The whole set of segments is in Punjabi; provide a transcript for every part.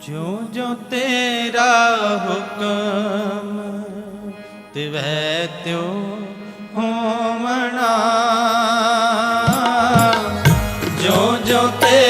ਜੋ ਜੋ ਤੇਰਾ ਹੁਕਮ ਤਿਵੈ ਤਿਉ ਹੋਵਣਾ ਜਿਉ ਜਿਉ ਤੇ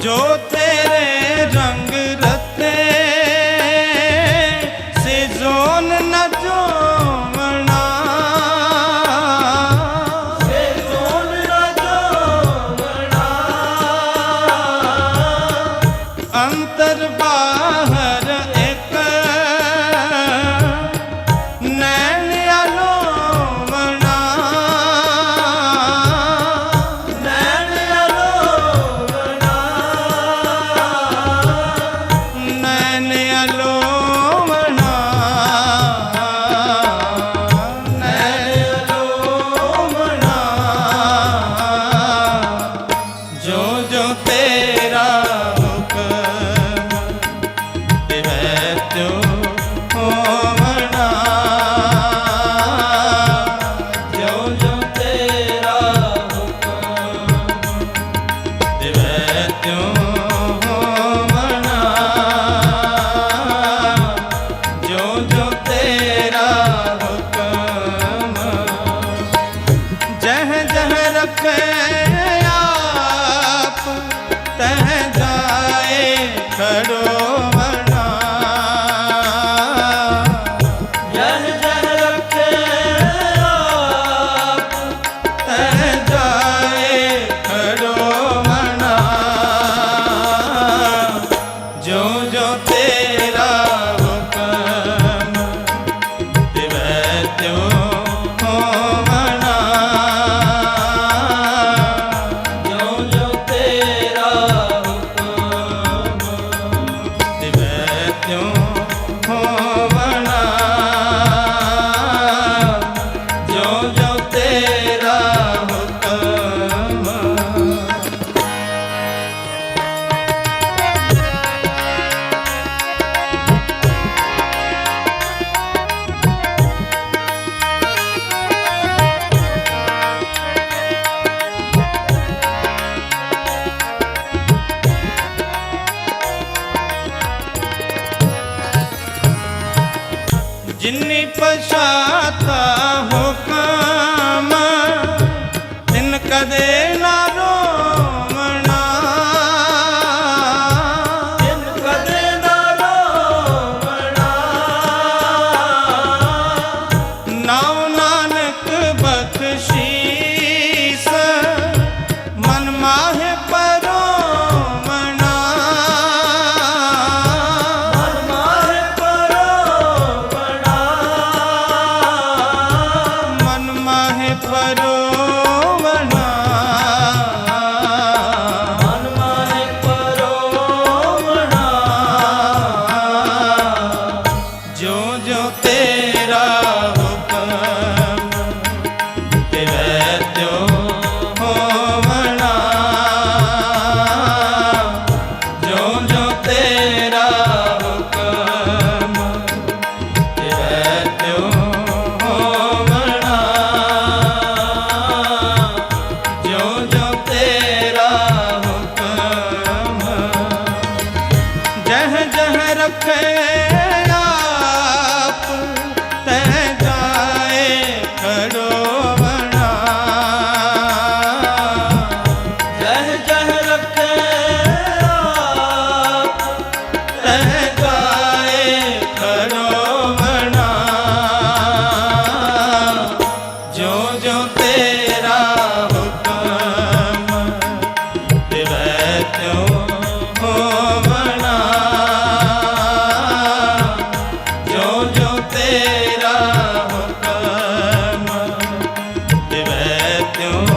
yo te ਜਿਨੀ ਪਛਾਤਾ ਹੁਕਮ। ਤਿਨ ਕਦੇ त्यों